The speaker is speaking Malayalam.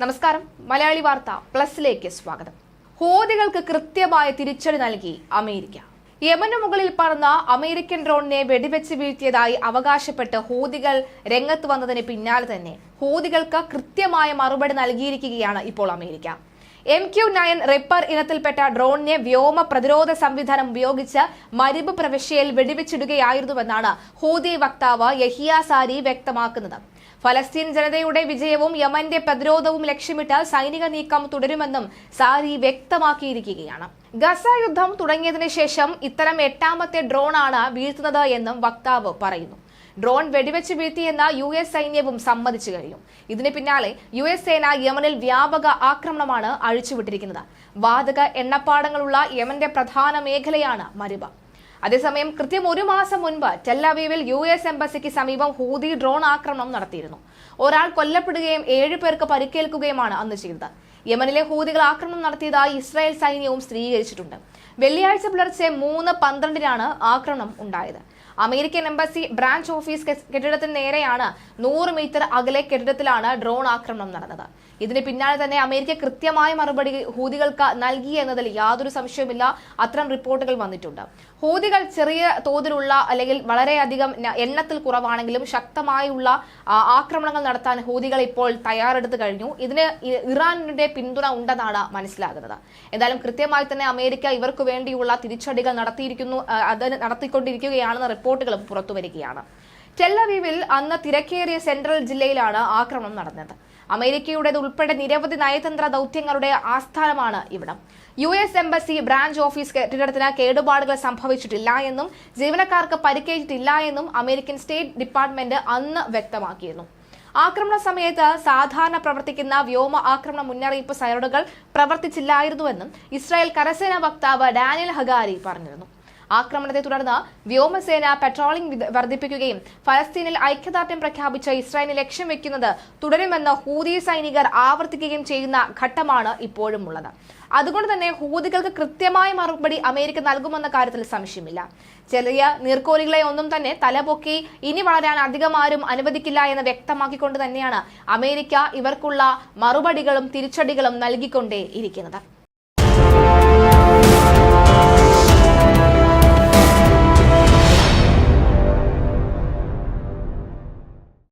നമസ്കാരം. മലയാളി വാർത്ത പ്ലസിലേക്ക് സ്വാഗതം. ഹോദികൾക്ക് കൃത്യമായ തിരിച്ചടി നൽകി അമേരിക്ക. യമനു മുകളിൽ പറന്ന അമേരിക്കൻ ഡ്രോണിനെ വെടിവെച്ച് വീഴ്ത്തിയതായി അവകാശപ്പെട്ട് ഹോദികൾ രംഗത്ത് വന്നതിന് പിന്നാലെ തന്നെ ഹോദികൾക്ക് കൃത്യമായ മറുപടി നൽകിയിരിക്കുകയാണ് ഇപ്പോൾ America. M Q nine Reaper ഇനത്തിൽപ്പെട്ട ഡ്രോണിനെ വ്യോമ പ്രതിരോധ സംവിധാനം ഉപയോഗിച്ച് മരിബ് പ്രവിശ്യയിൽ വെടിവെച്ചിടുകയായിരുന്നുവെന്നാണ് ഹൂതി വക്താവ് യഹിയ സാരി വ്യക്തമാക്കുന്നത്. ഫലസ്തീൻ ജനതയുടെ വിജയവും യമന്റെ പ്രതിരോധവും ലക്ഷ്യമിട്ട് സൈനിക നീക്കം തുടരുമെന്നും സാരി വ്യക്തമാക്കിയിരിക്കുകയാണ്. ഗസ യുദ്ധം തുടങ്ങിയതിനു ശേഷം ഇത്തരം എട്ടാമത്തെ ഡ്രോണാണ് വീഴ്ത്തുന്നത് എന്നും വക്താവ് പറയുന്നു. ഡ്രോൺ വെടിവെച്ച് വീഴ്ത്തിയെന്ന് യു എസ് സൈന്യവും സമ്മതിച്ചു കഴിഞ്ഞു. ഇതിന് പിന്നാലെ യു എസ് സേന യമനിൽ വ്യാപക ആക്രമണമാണ് അഴിച്ചുവിട്ടിരിക്കുന്നത്. വാതക എണ്ണപ്പാടങ്ങളുള്ള യമന്റെ പ്രധാന മേഖലയാണ് മരിബ അതേസമയം കൃത്യം ഒരു മാസം മുൻപ് ടെല്ലവീവിൽ യു എസ് എംബസിക്ക് സമീപം ഹൂതി ഡ്രോൺ ആക്രമണം നടത്തിയിരുന്നു. ഒരാൾ കൊല്ലപ്പെടുകയും ഏഴു പേർക്ക് പരിക്കേൽക്കുകയുമാണ് അന്ന് ചെയ്തത്. യമനിലെ ഹൂതികൾ ആക്രമണം നടത്തിയതായി ഇസ്രായേൽ സൈന്യവും സ്ഥിരീകരിച്ചിട്ടുണ്ട്. വെള്ളിയാഴ്ച പുലർച്ചെ മൂന്ന് പന്ത്രണ്ടിനാണ് ആക്രമണം ഉണ്ടായത്. അമേരിക്കൻ എംബസി ബ്രാഞ്ച് ഓഫീസ് കെട്ടിടത്തിന് നേരെയാണ് നൂറ് മീറ്റർ അകലെ കെട്ടിടത്തിലാണ് ഡ്രോൺ ആക്രമണം നടന്നത്. ഇതിന് പിന്നാലെ തന്നെ അമേരിക്ക കൃത്യമായ മറുപടി ഹൂതികൾക്ക് നൽകി എന്നതിൽ യാതൊരു സംശയവുമില്ല. അത്തരം റിപ്പോർട്ടുകൾ വന്നിട്ടുണ്ട്. ഹൂതികൾ ചെറിയ തോതിലുള്ള അല്ലെങ്കിൽ വളരെയധികം എണ്ണത്തിൽ കുറവാണെങ്കിലും ശക്തമായുള്ള ആക്രമണങ്ങൾ നടത്താൻ ഹൂതികൾ ഇപ്പോൾ തയ്യാറെടുത്ത് കഴിഞ്ഞു. ഇതിന് ഇറാനിന്റെ പിന്തുണ ഉണ്ടെന്നാണ് മനസ്സിലാകുന്നത്. എന്തായാലും കൃത്യമായി തന്നെ അമേരിക്ക ഇവർക്ക് വേണ്ടിയുള്ള തിരിച്ചടികൾ നടത്തിയിരിക്കുന്നു അത് നടത്തിക്കൊണ്ടിരിക്കുകയാണെന്ന റിപ്പോർട്ടുകളും പുറത്തുവരികയാണ്. ടെല്ലവീവിൽ അന്ന് തിരക്കേറിയ സെൻട്രൽ ജില്ലയിലാണ് ആക്രമണം നടന്നത്. അമേരിക്കയുടേത് ഉൾപ്പെടെ നിരവധി നയതന്ത്ര ദൗത്യങ്ങളുടെ ആസ്ഥാനമാണ് ഇവിടം. U S embassy branch office കെട്ടിടത്തിന് കേടുപാടുകൾ സംഭവിച്ചിട്ടില്ല എന്നും ജീവനക്കാർക്ക് പരിക്കേറ്റിട്ടില്ല എന്നും അമേരിക്കൻ സ്റ്റേറ്റ് ഡിപ്പാർട്ട്മെന്റ് അന്ന് വ്യക്തമാക്കിയിരുന്നു. ആക്രമണ സമയത്ത് സാധാരണ പ്രവർത്തിക്കുന്ന വ്യോമ ആക്രമണ മുന്നറിയിപ്പ് സൈറണുകൾ പ്രവർത്തിച്ചില്ലായിരുന്നുവെന്നും ഇസ്രായേൽ കരസേനാ വക്താവ് ഡാനിയൽ ഹഗാരി പറഞ്ഞിരുന്നു. ആക്രമണത്തെ തുടർന്ന് വ്യോമസേന പെട്രോളിംഗ് വർദ്ധിപ്പിക്കുകയും ഫലസ്തീനിൽ ഐക്യദാർഢ്യം പ്രഖ്യാപിച്ച ഇസ്രായേലിനെ ലക്ഷ്യം വെക്കുന്നത് തുടരുമെന്ന് ഹൂതി സൈനികർ ആവർത്തിക്കുകയും ചെയ്യുന്ന ഘട്ടമാണ് ഇപ്പോഴും ഉള്ളത് അതുകൊണ്ട് തന്നെ ഹൂതികൾക്ക് കൃത്യമായ മറുപടി അമേരിക്ക നൽകുമെന്ന കാര്യത്തിൽ സംശയമില്ല. ചെറിയ നീർക്കോലികളെ ഒന്നും തന്നെ തലപൊക്കി ഇനി വളരാൻ അധികം ആരും അനുവദിക്കില്ല എന്ന് വ്യക്തമാക്കിക്കൊണ്ട് തന്നെയാണ് അമേരിക്ക ഇവർക്കുള്ള മറുപടികളും തിരിച്ചടികളും നൽകിക്കൊണ്ടേ ഇരിക്കുന്നത്